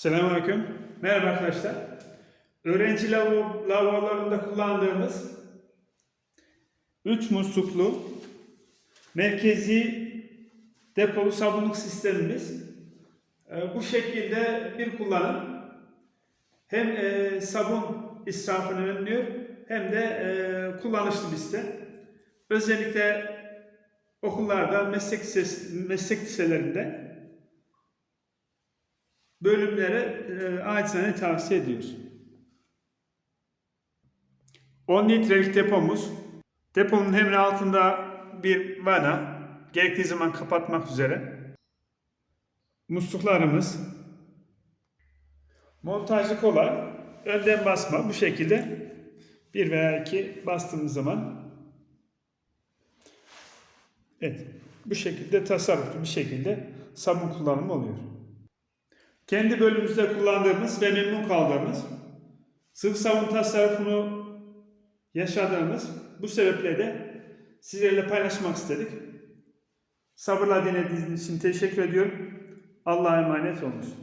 Selamünaleyküm. Merhaba arkadaşlar. Öğrenci lavabo, lavabolarında kullandığımız 3 musluklu merkezi depolu sabunluk sistemimiz. Ee, Bu şekilde bir kullanım hem e, sabun israfını önlüyor hem de e, kullanışlı bir sistem. Özellikle okullarda, meslek, lisesi- meslek liselerinde bölümlere e, acizane tavsiye ediyoruz. 10 litrelik depomuz. Deponun hemen altında bir vana. Gerektiği zaman kapatmak üzere. Musluklarımız. Montajı kolay. Önden basma bu şekilde. Bir veya iki bastığımız zaman Evet. Bu şekilde tasarruflu bir şekilde sabun kullanımı oluyor. Kendi bölümümüzde kullandığımız ve memnun kaldığımız sıvı sabun tasarrufunu yaşadığımız bu sebeple de sizlerle paylaşmak istedik. Sabırla dinlediğiniz için teşekkür ediyorum. Allah'a emanet olunuz.